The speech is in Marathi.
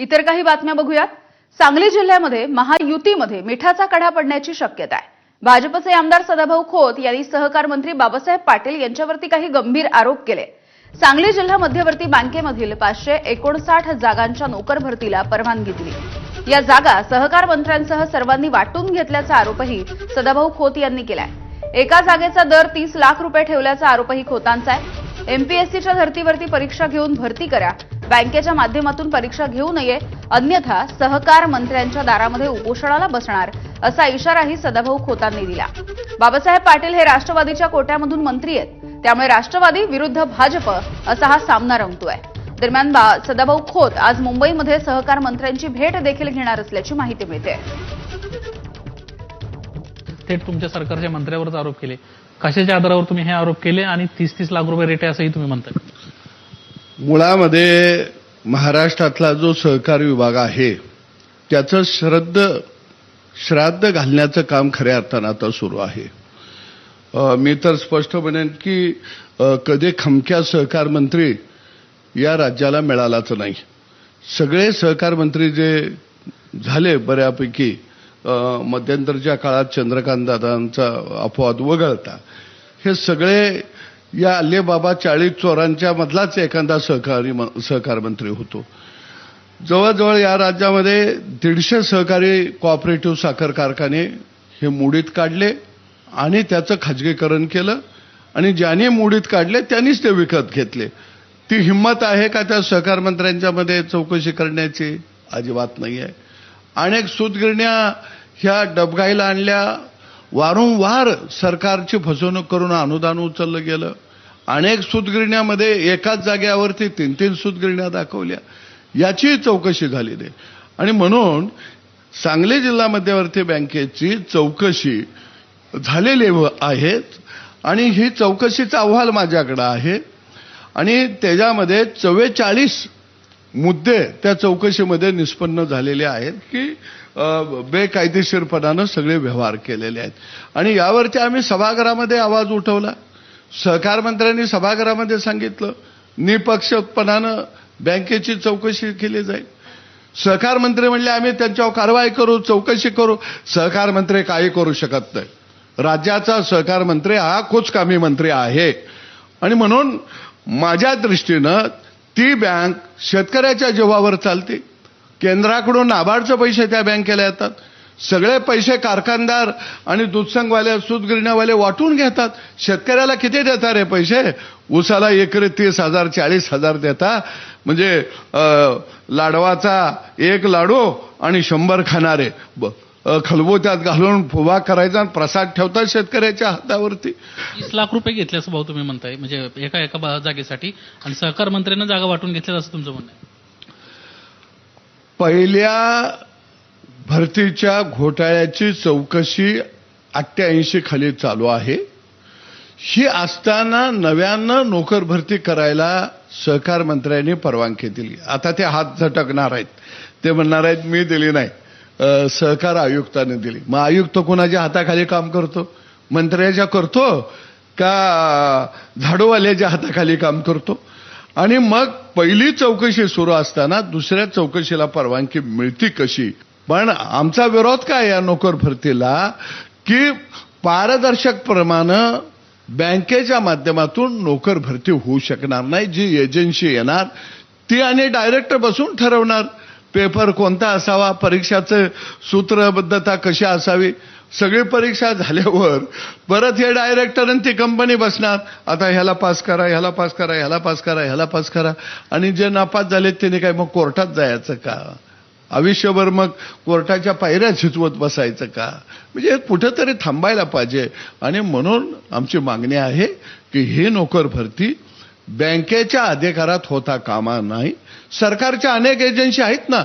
इतर काही बातम्या बघूयात. सांगली जिल्ह्यामध्ये महायुतीमध्ये मिठाचा कढा पडण्याची शक्यता आहे. भाजपचे आमदार सदाभाऊ खोत यांनी सहकार मंत्री बाबासाहेब पाटील यांच्यावरती काही गंभीर आरोप केले. सांगली जिल्हा मध्यवर्ती बँकेमधील पाचशे एकोणसाठ जागांच्या नोकर भरतीला परवानगी दिली. या जागा सहकार मंत्र्यांसह सर्वांनी वाटून घेतल्याचा आरोपही सदाभाऊ खोत यांनी केलाय. एका जागेचा दर तीस लाख रुपये ठेवल्याचा आरोपही खोतांचा आहे. एमपीएससीच्या धर्तीवरती परीक्षा घेऊन भरती करा बँकेच्या माध्यमातून परीक्षा घेऊ नये अन्यथा सहकार मंत्र्यांच्या दारामध्ये उपोषणाला बसणार असा इशाराही सदाभाऊ खोतांनी दिला. बाबासाहेब पाटील हे राष्ट्रवादीच्या कोट्यामधून मंत्री आहेत. त्यामुळे राष्ट्रवादी विरुद्ध भाजप असा हा सामना रंगतोय. दरम्यान सदाभाऊ खोत आज मुंबईमध्ये सहकार मंत्र्यांची भेट देखील घेणार असल्याची माहिती मिळते. थेट तुमच्या सरकारच्या मंत्र्यावरच आरोप केले. कशाच्या आधारावर तुम्ही हे आरोप केले आणि तीस तीस लाख रुपये रेट आहे असंही तुम्ही म्हणताय? मुळामध्ये महाराष्ट्रातला जो सहकार विभाग आहे त्याचं श्रद्ध श्राद्ध घालण्याचं काम खऱ्या अर्थानं आता सुरू आहे. मी तर स्पष्ट म्हणेन की कधी खमक्या सहकार मंत्री या राज्याला मिळालाच नाही. सगळे सहकार मंत्री जे झाले बऱ्यापैकी मध्यंतरच्या काळात चंद्रकांत दादांचा अपवाद वगळता हे सगळे या अल्लेबाबा चाळीस चोरांच्या मधलाच एखादा सहकारी म- सहकार मंत्री होतो. जवळजवळ या राज्यामध्ये दीडशे सहकारी कॉपरेटिव्ह साखर कारखाने हे मुडीत काढले आणि त्याचं खाजगीकरण केलं आणि ज्याने मुडीत काढले त्यांनीच ते विकत घेतले. ती हिंमत आहे का त्या सहकार मंत्र्यांच्यामध्ये चौकशी करण्याची? अजिबात नाही आहे अनेक सूतगिरण्या ह्या डबगाईला आणल्या वारंवार सरकारची फसवणूक करून अनुदान उचललं गेलं. अनेक सुतगिरण्यामध्ये एकाच जाग्यावरती तीन तीन सुतगिरण्या दाखवल्या. याची चौकशी झाली नाही आणि म्हणून सांगली जिल्हा मध्यवर्ती बँकेची चौकशी झालेली आहेत आणि ही चौकशीचा अहवाल माझ्याकडं आहे. आणि त्याच्यामध्ये चव्वेचाळीस मुद्दे त्या चौकशीमध्ये निष्पन्न झालेले आहेत की बेकायदेशीरपणानं सगळे व्यवहार केलेले आहेत. आणि यावरती आम्ही सभागृहामध्ये आवाज उठवला. सहकार मंत्र्यांनी सभागृहामध्ये सांगितलं निपक्षपणानं बँकेची चौकशी केली जाईल. सहकार मंत्री म्हणले आम्ही त्यांच्यावर कारवाई करू चौकशी करू. सहकार मंत्री काही करू शकत नाही. राज्याचा सहकार मंत्री हा कुचकामी मंत्री आहे. आणि म्हणून माझ्या दृष्टीनं ती बँक शेतकऱ्याच्या जीवावर चालते. केंद्राकडून नाबार्डचे पैसे त्या बँकेला येतात. सगळे पैसे कारखानदार आणि दूधसंघवाले सूतगिरण्यावाले वाटून घेतात. शेतकऱ्याला किती देतात रे पैसे? उसाला एकरी तीस हजार चाळीस हजार देता. म्हणजे लाडवाचा एक लाडू आणि शंभर खाणारे. ब- खलबोत्यात घालून फुवा करायचा आणि प्रसाद ठेवतात शेतकऱ्याच्या हातावरती. तीस लाख रुपये घेतले असं भाऊ तुम्ही म्हणताय. म्हणजे एका एका जागेसाठी आणि सहकार मंत्र्यांना जागा वाटून घेतल्या असं तुमचं म्हणणं आहे. पहिल्या भरतीच्या घोटाळ्याची चौकशी अठ्ठ्याऐंशी खाली चालू आहे. ही असताना नव्यानं नोकर भरती करायला सहकार मंत्र्यांनी परवानगी दिली. आता ते हात झटकणार आहेत. ते म्हणणार आहेत मी दिली नाही. सहकार आयुक्ताने दिली. मग आयुक्त कोणाच्या हाताखाली काम करतो? मंत्र्याच्या करतो का झाडूवाल्याच्या हाताखाली काम करतो? आणि मग पहिली चौकशी सुरू असताना दुसऱ्या चौकशीला परवानगी मिळती कशी? पण आमचा विरोध काय या नोकर भरतीला? की पारदर्शक प्रमाणे बँकेच्या माध्यमातून नोकर भरती होऊ शकणार नाही जी एजन्सी येणार ती आणि डायरेक्टर बसून ठरवणार. पेपर कोणता असावा परीक्षाचं सूत्रबद्धता कशी असावी सगळी परीक्षा झाल्यावर परत हे डायरेक्टर आणि ती कंपनी बसणार. आता ह्याला पास करा ह्याला पास करा ह्याला पास करा ह्याला पास करा. आणि जे नापास झालेत त्याने काय मग कोर्टात जायचं का? आयुष्यभर मग कोर्टाच्या पायऱ्या झिजवत बसायचं का? म्हणजे कुठंतरी थांबायला पाहिजे. आणि म्हणून आमची मागणी आहे की ही नोकर भरती बँकेच्या अधिकारात होता कामा नाही. सरकारच्या अनेक एजन्सी आहेत ना